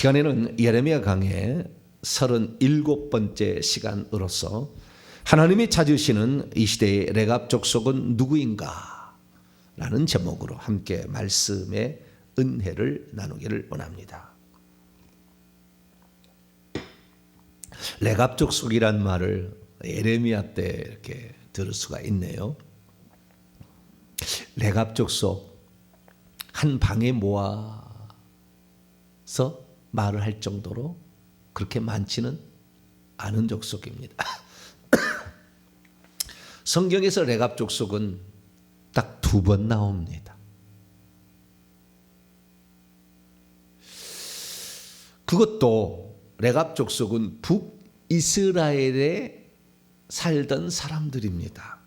이 시간에는 예레미야 강의 37번째 시간으로서 하나님이 찾으시는 이 시대의 레갑 족속은 누구인가? 라는 제목으로 함께 말씀의 은혜를 나누기를 원합니다. 레갑 족속이란 말을 예레미야 때 이렇게 들을 수가 있네요. 레갑 족속 한 방에 모아서 말을 할 정도로 그렇게 많지는 않은 족속입니다. 성경에서 레갑 족속은 딱 두 번 나옵니다. 그것도 레갑 족속은 북이스라엘에 살던 사람들입니다.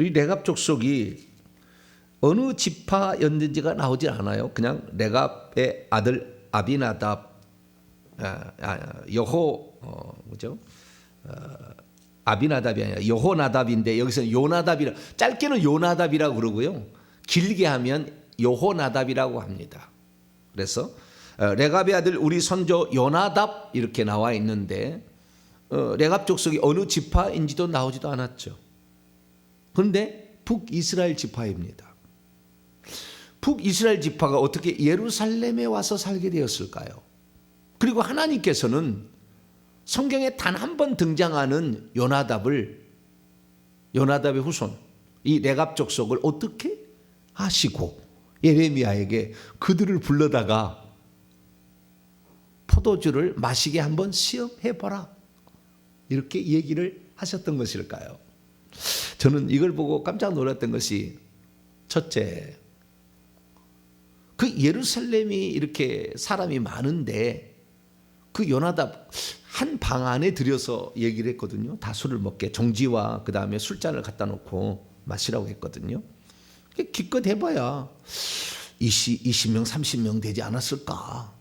이 레갑 족속이 어느 지파였는지가 나오지 않아요. 그냥 레갑의 아들 아비나답, 아, 아, 여호 어, 뭐죠? 어, 아비나답이 아니라 여호나답인데 여기서는 요나답이라 짧게는 요나답이라고 그러고요. 길게 하면 여호나답이라고 합니다. 그래서 어, 레갑의 아들 우리 선조 요나답 이렇게 나와 있는데 어, 레갑 족속이 어느 지파인지도 나오지도 않았죠. 그런데 북이스라엘 지파입니다. 북이스라엘 지파가 어떻게 예루살렘에 와서 살게 되었을까요? 그리고 하나님께서는 성경에 단 한 번 등장하는 요나답을 요나답의 후손 이 레갑 족속을 어떻게 하시고 예레미야에게 그들을 불러다가 포도주를 마시게 한번 시험해 보라 이렇게 얘기를 하셨던 것일까요? 저는 이걸 보고 깜짝 놀랐던 것이 첫째 그 예루살렘이 이렇게 사람이 많은데 그 요나답 한 방 안에 들여서 얘기를 했거든요. 다 술을 먹게 정지와 그 다음에 술잔을 갖다 놓고 마시라고 했거든요. 기껏 해봐야 20, 20명, 30명 되지 않았을까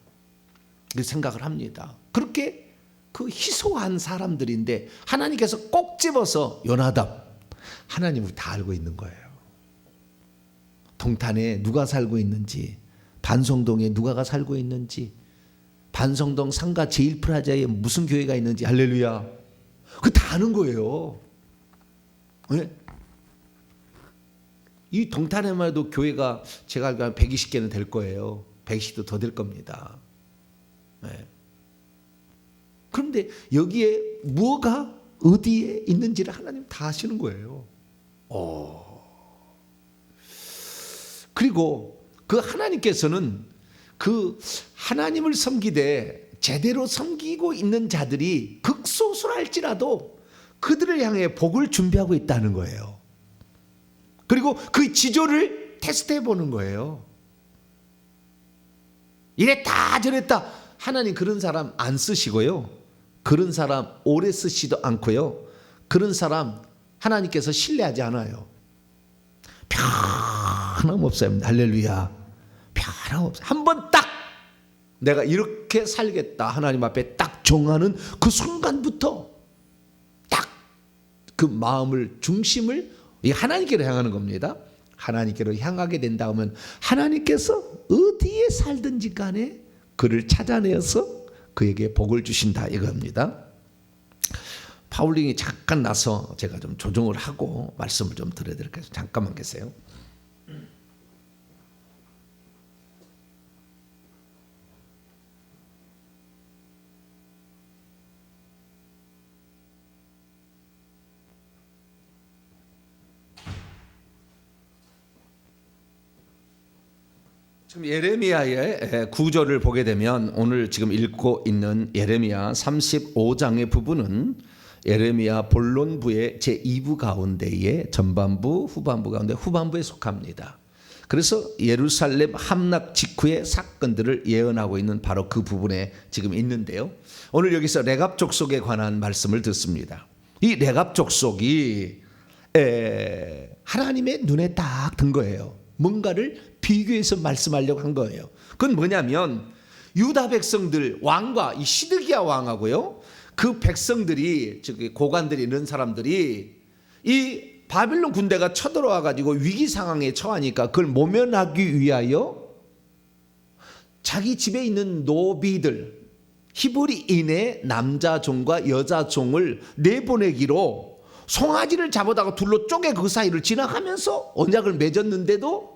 그 생각을 합니다. 그렇게 그 희소한 사람들인데 하나님께서 꼭 집어서 요나답 하나님을 다 알고 있는 거예요. 동탄에 누가 살고 있는지 반성동에 누가가 살고 있는지 반성동 상가 제일프라자에 무슨 교회가 있는지 할렐루야. 그 다 아는 거예요. 네? 이 동탄에만 해도 교회가 제가 알기로 120개는 될 거예요. 120도 더 될 겁니다. 네. 그런데 여기에 뭐가 어디에 있는지를 하나님 다 아시는 거예요. 오. 그리고 그 하나님께서는 그 하나님을 섬기되 제대로 섬기고 있는 자들이 극소수할지라도 그들을 향해 복을 준비하고 있다는 거예요. 그리고 그 지조를 테스트해 보는 거예요. 이랬다 저랬다 하나님 그런 사람 안 쓰시고요. 그런 사람 오래 쓰시도 않고요. 그런 사람 하나님께서 신뢰하지 않아요. 변함없어요. 할렐루야. 변함없어요. 한 번 딱 내가 이렇게 살겠다. 하나님 앞에 딱 정하는 그 순간부터 딱 그 마음을 중심을 이 하나님께로 향하는 겁니다. 하나님께로 향하게 된다 하면 하나님께서 어디에 살든지 간에 그를 찾아내어서 그에게 복을 주신다 이겁니다. 파울링이 잠깐 나서 제가 좀 조정을 하고 말씀을 좀 드려야 될것 같아요. 잠깐만 계세요. 지금 예레미야의 구절을 보게 되면 오늘 지금 읽고 있는 예레미야 35장의 부분은 예레미야 본론부의 제 2부 가운데의 전반부, 후반부 가운데 후반부에 속합니다. 그래서 예루살렘 함락 직후의 사건들을 예언하고 있는 바로 그 부분에 지금 있는데요. 오늘 여기서 레갑 족속에 관한 말씀을 듣습니다. 이 레갑 족속이 하나님의 눈에 딱 든 거예요. 뭔가를 비교해서 말씀하려고 한 거예요. 그건 뭐냐면 유다 백성들 왕과 이 시드기야 왕하고요. 그 백성들이 즉 고관들이 있는 사람들이 이 바빌론 군대가 쳐들어와 가지고 위기 상황에 처하니까 그걸 모면하기 위하여 자기 집에 있는 노비들 히브리인의 남자 종과 여자 종을 내보내기로 송아지를 잡아다가 둘로 쪼개 그 사이를 지나가면서 언약을 맺었는데도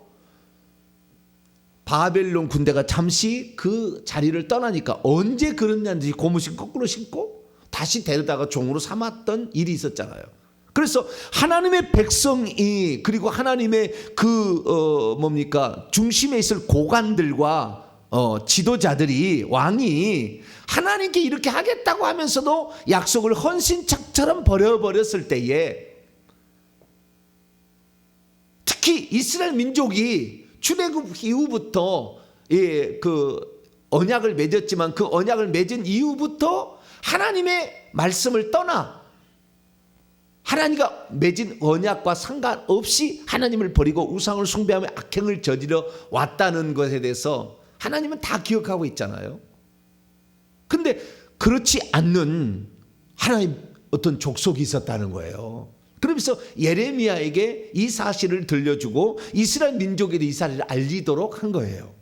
바벨론 군대가 잠시 그 자리를 떠나니까 언제 그랬냐는지 고무신 거꾸로 신고 다시 데려다가 종으로 삼았던 일이 있었잖아요. 그래서 하나님의 백성이 그리고 하나님의 그 어, 뭡니까 중심에 있을 고관들과 어, 지도자들이 왕이 하나님께 이렇게 하겠다고 하면서도 약속을 헌신짝처럼 버려버렸을 때에 특히 이스라엘 민족이 출애굽 이후부터 예, 그 언약을 맺었지만 그 언약을 맺은 이후부터 하나님의 말씀을 떠나 하나님과 맺은 언약과 상관없이 하나님을 버리고 우상을 숭배하며 악행을 저지러 왔다는 것에 대해서 하나님은 다 기억하고 있잖아요. 근데 그렇지 않는 하나님 어떤 족속이 있었다는 거예요. 그러면서 예레미야에게 이 사실을 들려주고 이스라엘 민족에게 이 사실을 알리도록 한 거예요.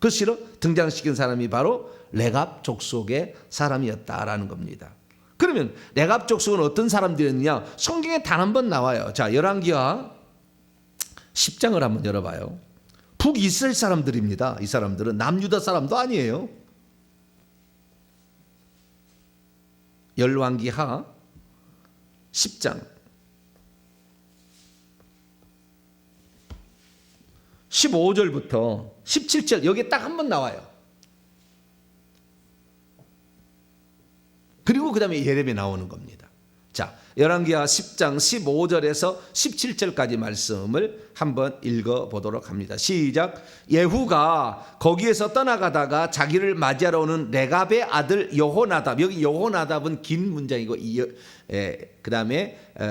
그 실로 등장시킨 사람이 바로 레갑 족속의 사람이었다라는 겁니다. 그러면 레갑 족속은 어떤 사람들이었느냐? 성경에 단 한 번 나와요. 자, 열왕기하 10장을 한번 열어봐요. 북이스라엘 사람들입니다. 이 사람들은 남유다 사람도 아니에요. 열왕기하 10장 15절부터 17절 여기에 딱 한 번 나와요. 그리고 그다음에 예레미야 나오는 겁니다. 자, 열왕기하 10장 15절에서 17절까지 말씀을 한번 읽어 보도록 합니다. 시작. 예후가 거기에서 떠나가다가 자기를 맞이하러 오는 레갑의 아들 여호나답. 여기 여호나답은 긴 문장이고 이 예, 그다음에 어,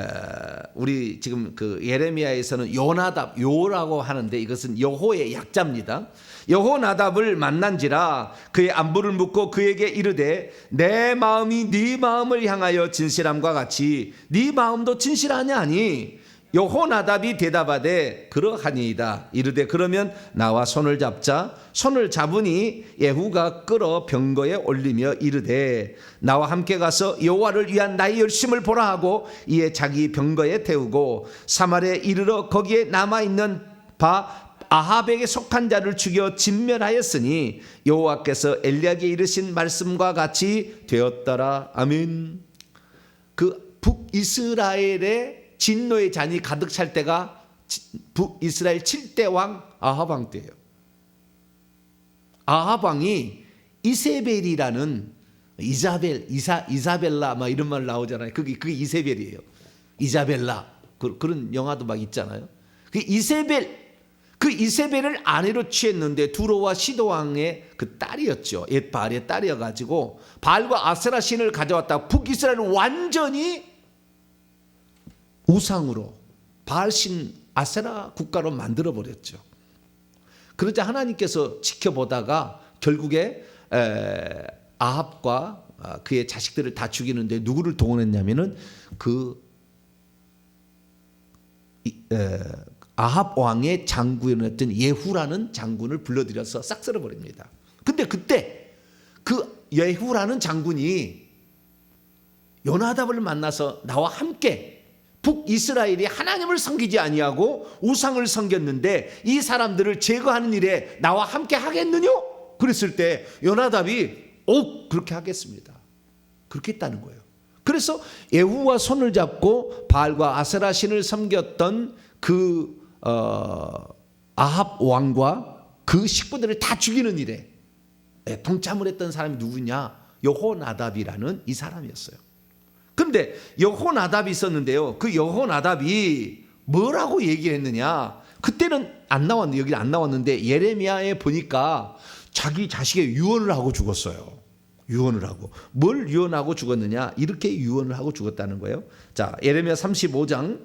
우리 지금 그 예레미야에서는 요나답 요라고 하는데 이것은 여호의 약자입니다. 여호나답을 만난지라 그의 안부를 묻고 그에게 이르되 내 마음이 네 마음을 향하여 진실함과 같이 네 마음도 진실하냐 하니 여호나답이 대답하되 그러하니이다. 이르되 그러면 나와 손을 잡자. 손을 잡으니 예후가 끌어 병거에 올리며 이르되 나와 함께 가서 여호와를 위한 나의 열심을 보라 하고 이에 자기 병거에 태우고 사마리에 이르러 거기에 남아 있는 바 아합에게 속한 자를 죽여 진멸하였으니 여호와께서 엘리야에게 이르신 말씀과 같이 되었더라. 아멘. 그 북이스라엘의 진노의 잔이 가득 찰 때가 북이스라엘 7대 왕왕 때예요. 아합 왕이 이세벨이라는 이자벨, 이사 이사벨라 막 이런 말 나오잖아요. 그게 그게 이세벨이에요. 이자벨라 그, 그런 영화도 막 있잖아요. 그 이세벨 그 이세벨을 아내로 취했는데 두로와 시도 왕의 그 딸이었죠. 옛 바알의 딸이어 가지고 바알과 아세라 신을 가져왔다. 북이스라엘을 완전히 우상으로 바알신 아세라 국가로 만들어 버렸죠. 그러자 하나님께서 지켜보다가 결국에 에, 아합과 아, 그의 자식들을 다 죽이는데 누구를 동원했냐면은 그 아합 왕의 장군이었던 예후라는 장군을 불러들여서 싹 쓸어 버립니다. 근데 그때 그 예후라는 장군이 요나답을 만나서 나와 함께 북이스라엘이 하나님을 섬기지 아니하고 우상을 섬겼는데 이 사람들을 제거하는 일에 나와 함께 하겠느냐? 그랬을 때 요나답이 오 그렇게 하겠습니다. 그렇게 했다는 거예요. 그래서 예후와 손을 잡고 바알과 아세라 신을 섬겼던 그 어, 아합 왕과 그 식구들을 다 죽이는 일에 예, 동참을 했던 사람이 누구냐? 여호나답이라는 이 사람이었어요. 근데 여호나답이 있었는데요. 그 여호나답이 뭐라고 얘기했느냐? 그때는 안 나왔는데 여기 안 나왔는데 예레미야에 보니까 자기 자식의 유언을 하고 죽었어요. 유언을 하고 뭘 유언하고 죽었느냐? 이렇게 유언을 하고 죽었다는 거예요. 자, 예레미야 35장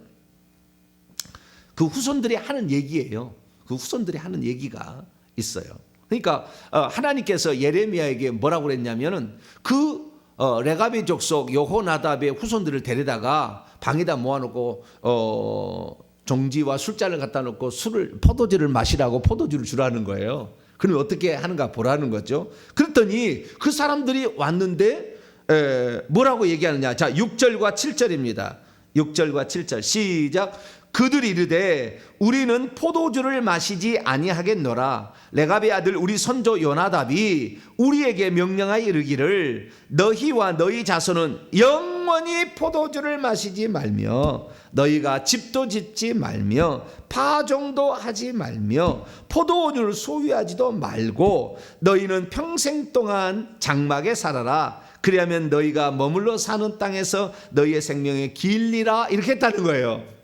그 후손들이 하는 얘기예요. 그 후손들이 하는 얘기가 있어요. 그러니까 어, 하나님께서 예레미야에게 뭐라고 그랬냐면은 그 어, 레가비 족속 여호나답의 후손들을 데려다가 방에다 모아놓고 어, 종지와 술잔을 갖다 놓고 술을 포도주를 마시라고 포도주를 주라는 거예요. 그럼 어떻게 하는가 보라는 거죠. 그랬더니 그 사람들이 왔는데 에, 뭐라고 얘기하느냐? 자, 6절과 7절입니다. 6절과 7절 시작. 그들이 이르되 우리는 포도주를 마시지 아니하겠노라. 레갑의 아들 우리 선조 요나답이 우리에게 명령하여 이르기를 너희와 너희 자손은 영원히 포도주를 마시지 말며 너희가 집도 짓지 말며 파종도 하지 말며 포도원을 소유하지도 말고 너희는 평생 동안 장막에 살아라. 그리하면 너희가 머물러 사는 땅에서 너희의 생명에 길리라. 이렇게 했다는 거예요.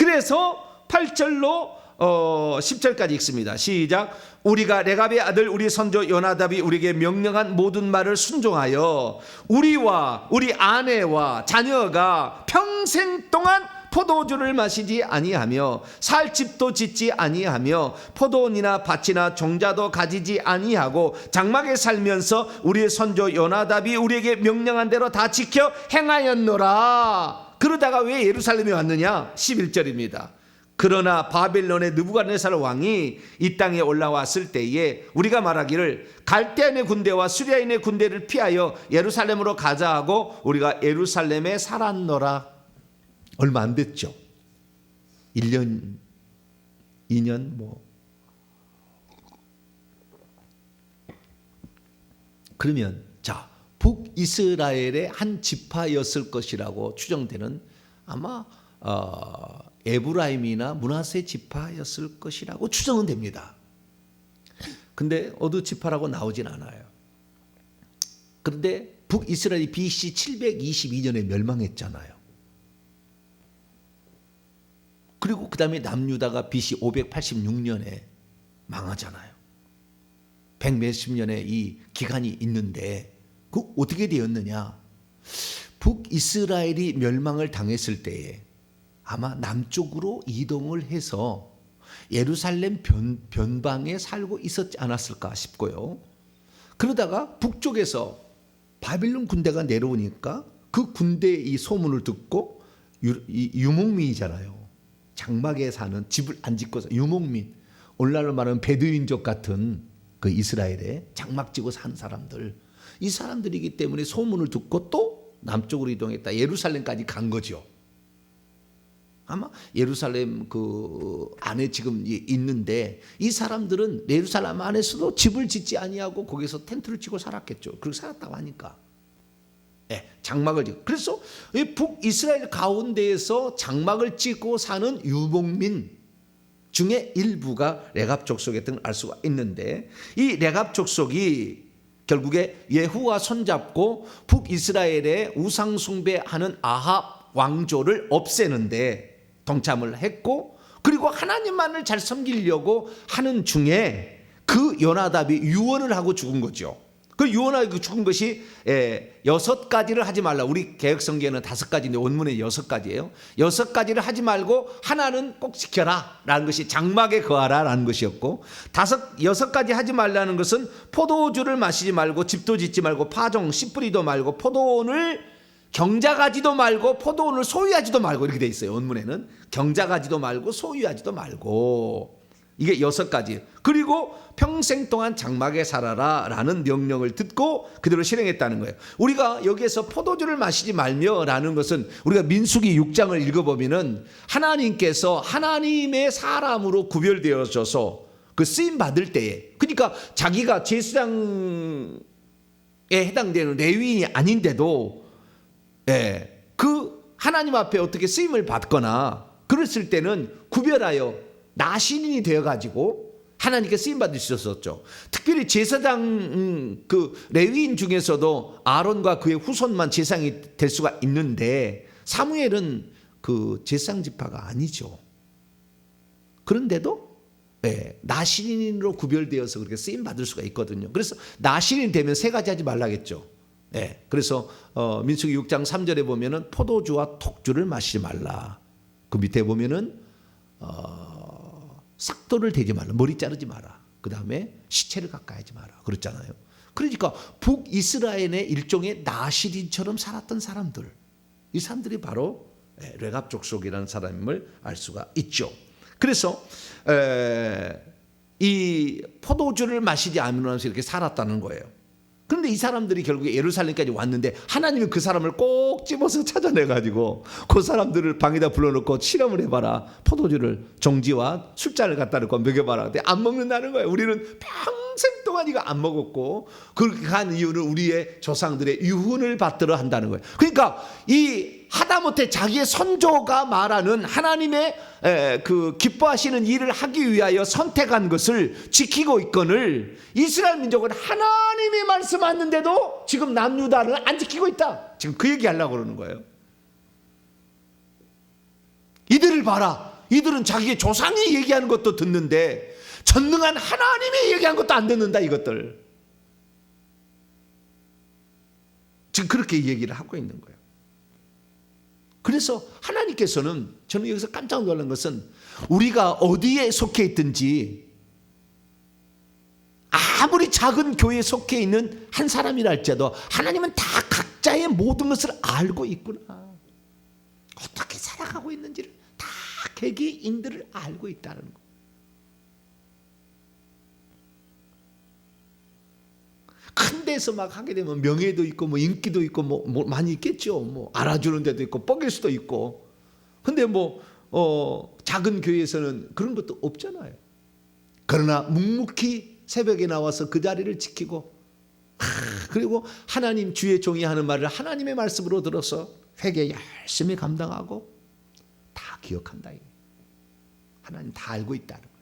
그래서 8절로 어 10절까지 읽습니다. 시작. 우리가 레갑의 아들 우리 선조 요나답이 우리에게 명령한 모든 말을 순종하여 우리와 우리 아내와 자녀가 평생 동안 포도주를 마시지 아니하며 살 집도 짓지 아니하며 포도원이나 밭이나 종자도 가지지 아니하고 장막에 살면서 우리의 선조 요나답이 우리에게 명령한 대로 다 지켜 행하였노라. 그러다가 왜 예루살렘에 왔느냐? 11절입니다. 그러나 바벨론의 느부갓네살 왕이 이 땅에 올라왔을 때에 우리가 말하기를 갈대인의 군대와 수리아인의 군대를 피하여 예루살렘으로 가자 하고 우리가 예루살렘에 살았노라. 얼마 안 됐죠. 1년 2년 뭐 그러면 자 북이스라엘의 한 지파였을 것이라고 추정되는 아마 어, 에브라임이나 문하세 지파였을 것이라고 추정은 됩니다. 근데 어느 지파라고 나오진 않아요. 그런데 북이스라엘이 BC 722년에 멸망했잖아요. 그리고 그 다음에 남유다가 BC 586년에 망하잖아요. 백 몇십 년의 이 기간이 있는데 그 어떻게 되었느냐? 북이스라엘이 멸망을 당했을 때에 아마 남쪽으로 이동을 해서 예루살렘 변, 변방에 살고 있었지 않았을까 싶고요. 그러다가 북쪽에서 바빌론 군대가 내려오니까 그 군대의 이 소문을 듣고 유, 이 유목민이잖아요. 장막에 사는 집을 안 짓고 유목민. 오늘날로 말하면 베두인족 같은 그 이스라엘에 장막 지고 사는 사람들. 이 사람들이기 때문에 소문을 듣고 또 남쪽으로 이동했다. 예루살렘까지 간 거죠. 아마 예루살렘 그 안에 지금 있는데 이 사람들은 예루살렘 안에서도 집을 짓지 아니하고 거기서 텐트를 치고 살았겠죠. 그렇게 살았다고 하니까. 예, 장막을 짓고. 그래서 북이스라엘 가운데에서 장막을 짓고 사는 유목민 중에 일부가 레갑 족속에 등알 수가 있는데 이 레갑 족속이 결국에 예후와 손잡고 북이스라엘의 우상 숭배하는 아합 왕조를 없애는데 동참을 했고 그리고 하나님만을 잘 섬기려고 하는 중에 그 요나답이 유언을 하고 죽은 거죠. 그 유언하고 죽은 것이 여섯 가지를 하지 말라. 우리 개혁 성경에는 다섯 가지인데 원문에 여섯 가지예요. 여섯 가지를 하지 말고 하나는 꼭 지켜라라는 것이 장막에 거하라라는 것이었고 다섯 여섯 가지 하지 말라는 것은 포도주를 마시지 말고 집도 짓지 말고 파종 씨 뿌리도 말고 포도원을 경작하지도 말고 포도원을 소유하지도 말고 이렇게 돼 있어요. 원문에는 경작하지도 말고 소유하지도 말고 이게 여섯 가지. 그리고 평생 동안 장막에 살아라 라는 명령을 듣고 그대로 실행했다는 거예요. 우리가 여기에서 포도주를 마시지 말며 라는 것은 우리가 민수기 6장을 읽어보면은 하나님께서 하나님의 사람으로 구별되어져서 그 쓰임 받을 때에 그러니까 자기가 제사장에 해당되는 레위인이 아닌데도 예, 그 하나님 앞에 어떻게 쓰임을 받거나 그랬을 때는 구별하여 나신인이 되어 가지고 하나님께 쓰임 받을 수 있었죠. 특별히 제사장 음, 그 레위인 중에서도 아론과 그의 후손만 제사장이 될 수가 있는데 사무엘은 그 제사장 지파가 아니죠. 그런데도 네, 나신인으로 구별되어서 그렇게 쓰임 받을 수가 있거든요. 그래서 나신인 되면 세 가지 하지 말라겠죠. 네, 그래서 어, 민수기 6장 3절에 보면은 포도주와 톡주를 마시지 말라. 그 밑에 보면은 어, 싹돌을 대지 말라. 머리 자르지 마라. 그 다음에 시체를 가까이 하지 마라. 그렇잖아요. 그러니까 북이스라엘의 일종의 나시린처럼 살았던 사람들. 이 사람들이 바로 예, 레갑 족속이라는 사람임을 알 수가 있죠. 그래서 에, 이 포도주를 마시지 않으면서 이렇게 살았다는 거예요. 그런데 이 사람들이 결국에 예루살렘까지 왔는데 하나님이 그 사람을 꼭 집어서 찾아내 가지고 그 사람들을 방에다 불러놓고 실험을 해봐라 포도주를 정지와 술잔을 갖다 놓고 먹여봐라. 근데 안 먹는다는 거예요. 우리는 평생 동안 이거 안 먹었고 그렇게 한 이유는 우리의 조상들의 유훈을 받들어 한다는 거예요. 그러니까 이 하다못해 자기의 선조가 말하는 하나님의 에, 그 기뻐하시는 일을 하기 위하여 선택한 것을 지키고 있거늘 이스라엘 민족은 하나님이 말씀하는데도 지금 남유다를 안 지키고 있다. 지금 그 얘기 하려고 그러는 거예요. 이들을 봐라. 이들은 자기의 조상이 얘기하는 것도 듣는데 전능한 하나님이 얘기한 것도 안 듣는다 이것들. 지금 그렇게 얘기를 하고 있는 거예요. 그래서 하나님께서는 저는 여기서 깜짝 놀란 것은 우리가 어디에 속해 있든지 아무리 작은 교회에 속해 있는 한 사람이라 할지라도 하나님은 다 각자의 모든 것을 알고 있구나. 어떻게 살아가고 있는지를 다 개개인들을 알고 있다는 거. 큰 데서 막 하게 되면 명예도 있고 뭐 인기도 있고 뭐, 뭐 많이 있겠죠. 뭐 알아주는 데도 있고 뻐길 수도 있고. 근데 뭐 어, 작은 교회에서는 그런 것도 없잖아요. 그러나 묵묵히 새벽에 나와서 그 자리를 지키고 하, 그리고 하나님 주의 종이 하는 말을 하나님의 말씀으로 들어서 회개 열심히 감당하고 다 기억한다. 하나님 다 알고 있다는 거예요.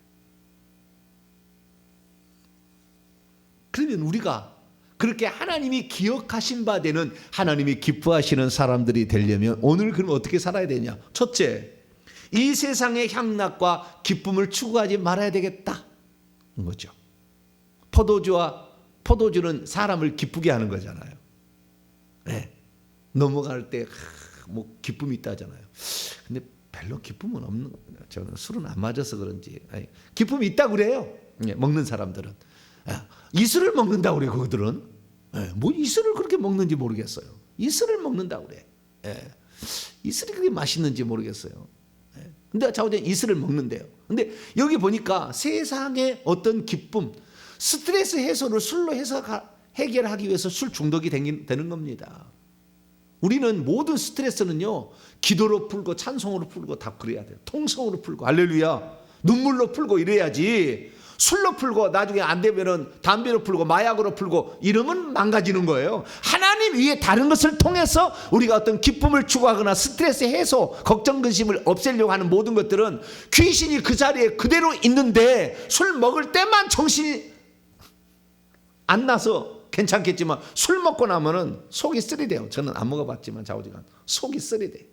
그러면 우리가 그렇게 하나님이 기억하신 바 되는 하나님이 기뻐하시는 사람들이 되려면 오늘 그럼 어떻게 살아야 되냐? 첫째, 이 세상의 향락과 기쁨을 추구하지 말아야 되겠다. 거죠. 포도주와 포도주는 사람을 기쁘게 하는 거잖아요. 네. 넘어갈 때뭐 기쁨이 있다잖아요. 근데 별로 기쁨은 없는 저는 술은 안 맞아서 그런지 아니, 기쁨이 있다 그래요. 네, 먹는 사람들은 아, 이슬을 먹는다 그래 그들은 네, 뭐 이슬을 그렇게 먹는지 모르겠어요. 이슬을 먹는다 그래. 네. 이슬이 그렇게 맛있는지 모르겠어요. 네. 근데 자오전 이슬을 먹는데요. 근데 여기 보니까 세상의 어떤 기쁨, 스트레스 해소를 술로 해서 해결하기 위해서 술 중독이 되는 겁니다. 우리는 모든 스트레스는요 기도로 풀고 찬송으로 풀고 다 그래야 돼요. 통성으로 풀고 할렐루야 눈물로 풀고 이래야지 술로 풀고 나중에 안 되면은 담배로 풀고 마약으로 풀고 이러면 망가지는 거예요. 하나님 위에 다른 것을 통해서 우리가 어떤 기쁨을 추구하거나 스트레스 해소, 걱정 근심을 없애려고 하는 모든 것들은 귀신이 그 자리에 그대로 있는데 술 먹을 때만 정신이 안 나서 괜찮겠지만 술 먹고 나면은 속이 쓰리돼요. 저는 안 먹어봤지만 자오지간 속이 쓰리돼.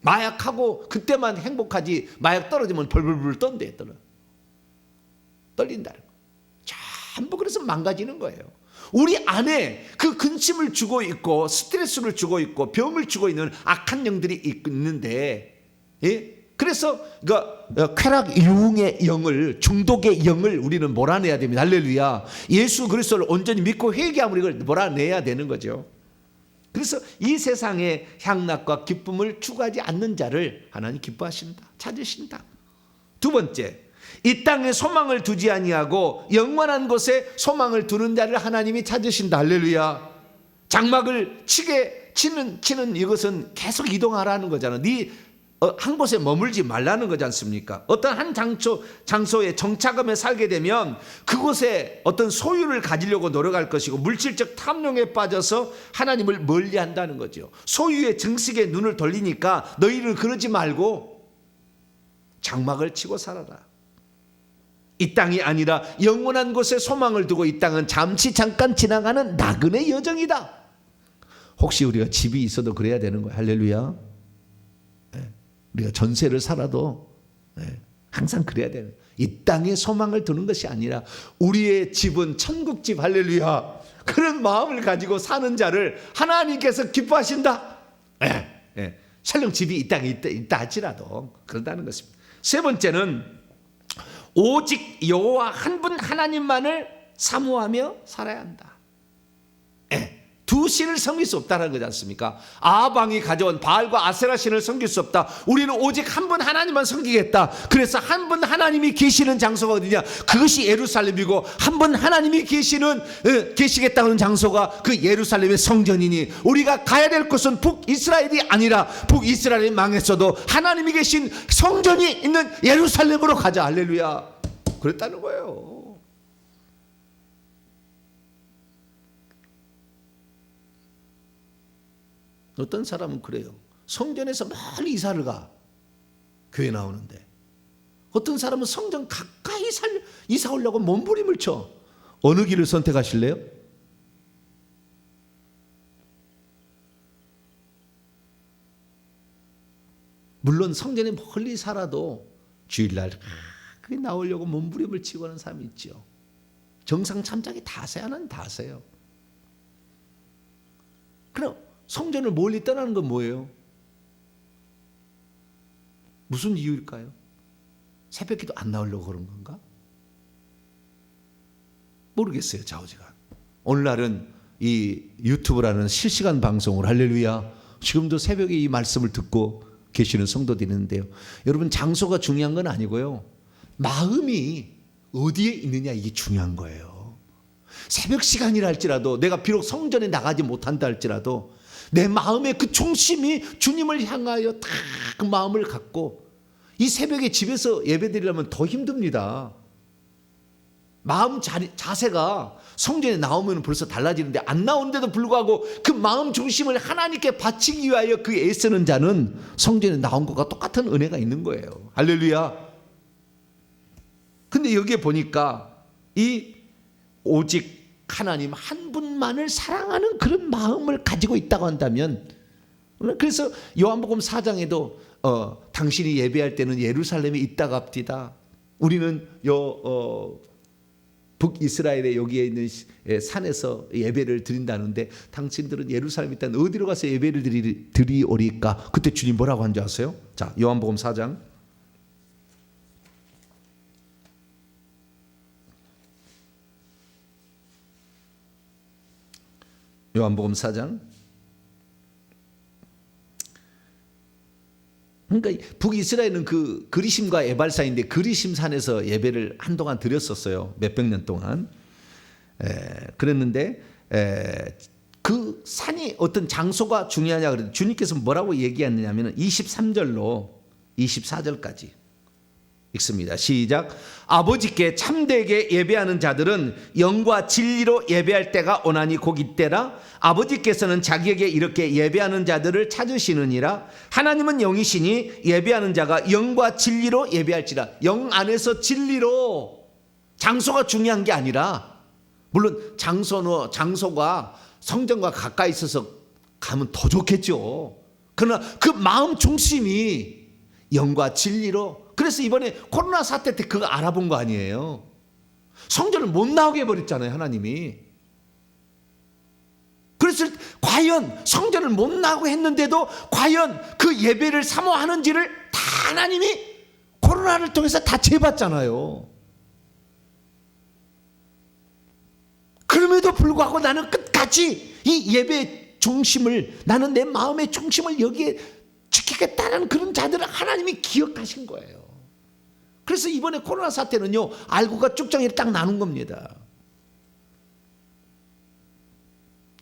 마약하고 그때만 행복하지 마약 떨어지면 벌벌벌 떤대 떨어. 떨린다는 거. 전부 그래서 망가지는 거예요. 우리 안에 그 근심을 주고 있고 스트레스를 주고 있고 병을 주고 있는 악한 영들이 있는데 예? 그래서 그 쾌락 유흥의 영을 중독의 영을 우리는 몰아내야 됩니다. 할렐루야. 예수 그리스도를 온전히 믿고 회개함으로 이걸 몰아내야 되는 거죠. 그래서 이 세상의 향락과 기쁨을 추구하지 않는 자를 하나님 기뻐하신다. 찾으신다. 두 번째, 이 땅에 소망을 두지 아니하고 영원한 곳에 소망을 두는 자를 하나님이 찾으신다. 할렐루야. 장막을 치게 치는 치는 이것은 계속 이동하라는 거잖아. 네 어, 한 곳에 머물지 말라는 거지 않습니까? 어떤 한 장소, 장소에 정착하며 살게 되면 그곳에 어떤 소유를 가지려고 노력할 것이고 물질적 탐욕에 빠져서 하나님을 멀리 한다는 거죠. 소유의 증식에 눈을 돌리니까 너희는 그러지 말고 장막을 치고 살아라. 이 땅이 아니라 영원한 곳에 소망을 두고 이 땅은 잠시 잠깐 지나가는 나그네 여정이다. 혹시 우리가 집이 있어도 그래야 되는 거야. 할렐루야. 우리가 전세를 살아도 네, 항상 그래야 되는 이 땅에 소망을 두는 것이 아니라 우리의 집은 천국집 할렐루야 그런 마음을 가지고 사는 자를 하나님께서 기뻐하신다. 네, 네. 설령 집이 이 땅에 있다, 있다 할지라도 그런다는 것입니다. 세 번째는 오직 여호와 한 분 하나님만을 사모하며 살아야 한다. 두 신을 섬길 수 없다는 거지 않습니까? 아방이 가져온 바알과 아세라 신을 섬길 수 없다. 우리는 오직 한 분 하나님만 섬기겠다. 그래서 한 분 하나님이 계시는 장소가 어디냐? 그것이 예루살렘이고 한 분 하나님이 계시는 어, 계시겠다는 장소가 그 예루살렘의 성전이니 우리가 가야 될 곳은 북이스라엘이 아니라 북이스라엘이 망했어도 하나님이 계신 성전이 있는 예루살렘으로 가자. 할렐루야. 그랬다는 거예요. 어떤 사람은 그래요. 성전에서 멀리 이사를 가. 교회 나오는데. 어떤 사람은 성전 가까이 살, 이사 오려고 몸부림을 쳐. 어느 길을 선택하실래요? 물론 성전에 멀리 살아도 주일날 가까이 나오려고 몸부림을 치고 하는 사람이 있죠. 정상 참작이 다세 하는 다세요. 그럼 성전을 멀리 떠나는 건 뭐예요? 무슨 이유일까요? 새벽기도 안 나오려고 그런 건가? 모르겠어요, 좌우지간. 오늘날은 이 유튜브라는 실시간 방송을 할렐루야. 지금도 새벽에 이 말씀을 듣고 계시는 성도들이 있는데요. 여러분 장소가 중요한 건 아니고요. 마음이 어디에 있느냐 이게 중요한 거예요. 새벽 시간이라 할지라도 내가 비록 성전에 나가지 못한다 할지라도 내 마음의 그 중심이 주님을 향하여 다그 마음을 갖고 이 새벽에 집에서 예배드리려면 더 힘듭니다. 마음 자리, 자세가 성전에 나오면 벌써 달라지는데 안 나오는데도 불구하고 그 마음 중심을 하나님께 바치기 위하여 그 애쓰는 자는 성전에 나온 것과 똑같은 은혜가 있는 거예요. 할렐루야. 근데 여기에 보니까 이 오직 하나님 한 분만을 사랑하는 그런 마음을 가지고 있다고 한다면 그래서 요한복음 4장에도 어, 당신이 예배할 때는 예루살렘에 있다 갑디다. 우리는 요 어, 북이스라엘의 여기에 있는 산에서 예배를 드린다는데 당신들은 예루살렘에 있다 어디로 가서 예배를 드리, 드리오리까? 그때 주님 뭐라고 한지 아세요? 자, 요한복음 4장 요한복음 4장 그러니까 북이스라엘은 그 그리심과 에발사인데 그리심 산에서 예배를 한동안 드렸었어요. 몇백 년 동안. 에, 그랬는데 에, 그 산이 어떤 장소가 중요하냐 그랬더니 주님께서 뭐라고 얘기했느냐면 23절로 24절까지 읽습니다. 시작. 아버지께 참되게 예배하는 자들은 영과 진리로 예배할 때가 오나니 곧 이때라. 아버지께서는 자기에게 이렇게 예배하는 자들을 찾으시느니라. 하나님은 영이시니 예배하는 자가 영과 진리로 예배할지라. 영 안에서 진리로 장소가 중요한 게 아니라 물론 장소는 장소가 성전과 가까이 있어서 가면 더 좋겠죠. 그러나 그 마음 중심이 영과 진리로 그래서 이번에 코로나 사태 때 그거 알아본 거 아니에요. 성전을 못 나오게 해버렸잖아요, 하나님이. 그래서 과연 성전을 못 나오고 했는데도 과연 그 예배를 사모하는지를 다 하나님이 코로나를 통해서 다 재봤잖아요. 그럼에도 불구하고 나는 끝까지 이 예배 중심을 나는 내 마음의 중심을 여기에 지키겠다는 그런 자들을 하나님이 기억하신 거예요. 그래서 이번에 코로나 사태는요, 알고가 쭉정이를 딱 나눈 겁니다.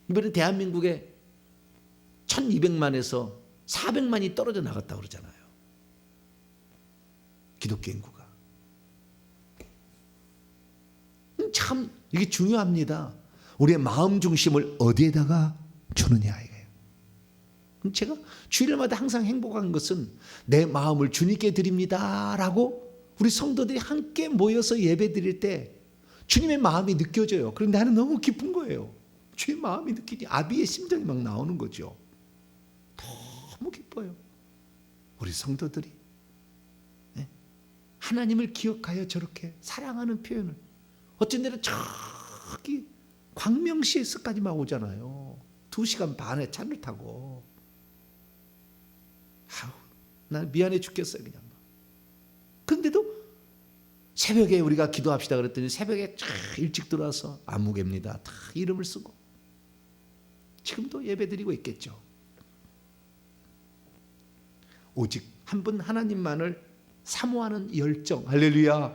이번에 대한민국에 1200만에서 400만이 떨어져 나갔다고 그러잖아요. 기독교 인구가. 음, 참, 이게 중요합니다. 우리의 마음 중심을 어디에다가 주느냐, 이거예요. 제가 주일마다 항상 행복한 것은 내 마음을 주님께 드립니다라고 우리 성도들이 함께 모여서 예배 드릴 때 주님의 마음이 느껴져요. 그런데 나는 너무 기쁜 거예요. 주의 마음이 느끼니 아비의 심정이 막 나오는 거죠. 너무 기뻐요. 우리 성도들이 네? 하나님을 기억하여 저렇게 사랑하는 표현을 어쩐 때는 저기 광명시에서까지만 오잖아요. 두 시간 반에 차를 타고 아우, 난 미안해 죽겠어요 그냥. 근데도 새벽에 우리가 기도합시다 그랬더니 새벽에 쫙 일찍 들어와서 아무개입니다. 다 이름을 쓰고 지금도 예배드리고 있겠죠. 오직 한 분 하나님만을 사모하는 열정. 할렐루야.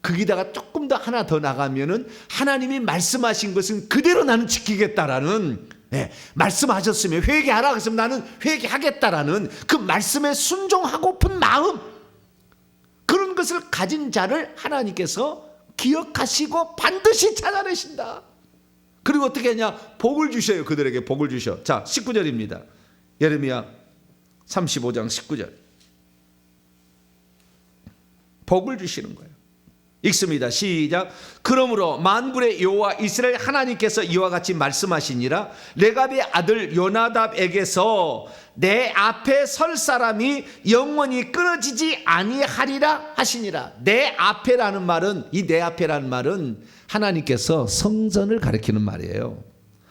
거기다가 조금 더 하나 더 나가면은 하나님이 말씀하신 것은 그대로 나는 지키겠다라는 예, 말씀하셨으면 회개하라 그래서 나는 회개하겠다라는 그 말씀에 순종하고픈 마음 그런 것을 가진 자를 하나님께서 기억하시고 반드시 찾아내신다. 그리고 어떻게 하냐? 복을 주셔요. 그들에게 복을 주셔. 자, 19절입니다. 예레미야 35장 19절. 복을 주시는 거예요. 읽습니다. 시작. 그러므로 만군의 여호와 이스라엘 하나님께서 이와 같이 말씀하시니라 레갑의 아들 요나답에게서 내 앞에 설 사람이 영원히 끊어지지 아니하리라 하시니라. 내 앞에라는 말은 이 내 앞에라는 말은 하나님께서 성전을 가리키는 말이에요.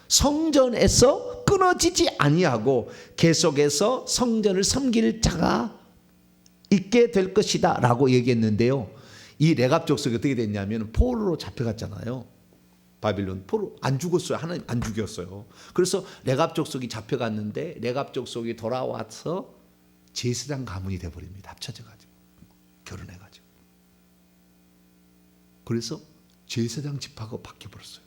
성전에서 끊어지지 아니하고 계속해서 성전을 섬길 자가 있게 될 것이다라고 얘기했는데요. 이 레갑 족속이 어떻게 됐냐면 포로로 잡혀갔잖아요. 바빌론 포로 안 죽었어요. 하나님 안 죽였어요. 그래서 레갑 족속이 잡혀갔는데 레갑 족속이 돌아와서 제사장 가문이 돼 버립니다. 합쳐져 가지고 결혼해 가지고. 그래서 제사장 집하고 바뀌어 버렸어요.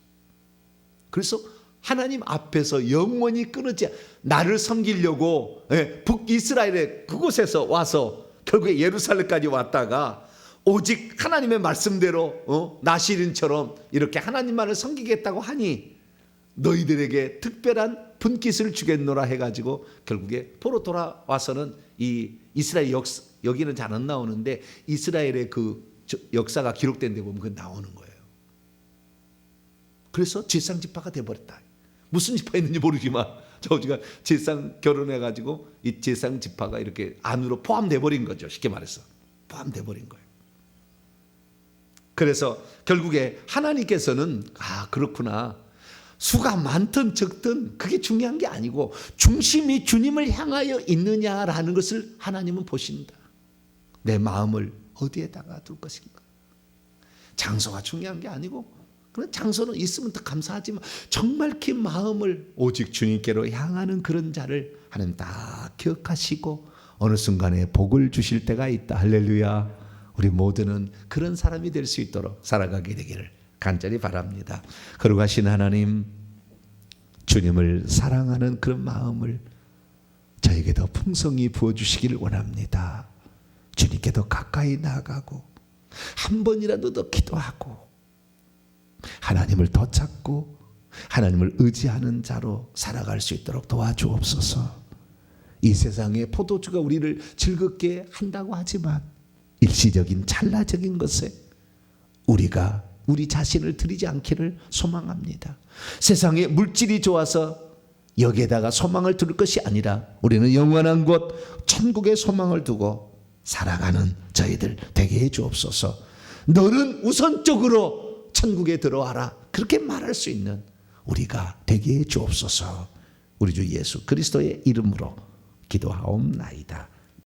그래서 하나님 앞에서 영원히 끊어지 나를 섬기려고 예, 북이스라엘의 그곳에서 와서 결국에 예루살렘까지 왔다가 오직 하나님의 말씀대로 어? 나시린처럼 이렇게 하나님만을 섬기겠다고 하니 너희들에게 특별한 분깃을 주겠노라 해가지고 결국에 포로 돌아와서는 이 이스라엘 역 여기는 잘 안 나오는데 이스라엘의 그 저- 역사가 기록된 데 보면 그 나오는 거예요. 그래서 제상 지파가 돼버렸다. 무슨 지파였는지 모르지만 저지가 제상 결혼해가지고 이 제상 지파가 이렇게 안으로 포함돼 버린 거죠. 쉽게 말해서 포함돼 버린 거예요. 그래서 결국에 하나님께서는 아 그렇구나 수가 많든 적든 그게 중요한 게 아니고 중심이 주님을 향하여 있느냐라는 것을 하나님은 보신다. 내 마음을 어디에다가 둘 것인가. 장소가 중요한 게 아니고 그런 장소는 있으면 더 감사하지만 정말 그 마음을 오직 주님께로 향하는 그런 자를 하나님 다 기억하시고 어느 순간에 복을 주실 때가 있다. 할렐루야. 우리 모두는 그런 사람이 될 수 있도록 살아가게 되기를 간절히 바랍니다. 거룩하신 하나님 주님을 사랑하는 그런 마음을 저에게 더 풍성히 부어 주시기를 원합니다. 주님께 더 가까이 나가고 한 번이라도 더 기도하고 하나님을 더 찾고 하나님을 의지하는 자로 살아갈 수 있도록 도와주옵소서. 이 세상에 포도주가 우리를 즐겁게 한다고 하지만 일시적인 찰나적인 것에 우리가 우리 자신을 드리지 않기를 소망합니다. 세상에 물질이 좋아서 여기에다가 소망을 둘 것이 아니라 우리는 영원한 곳 천국에 소망을 두고 살아가는 저희들 되게 해 주옵소서. 너는 우선적으로 천국에 들어와라. 그렇게 말할 수 있는 우리가 되게 해 주옵소서. 우리 주 예수 그리스도의 이름으로 기도하옵나이다.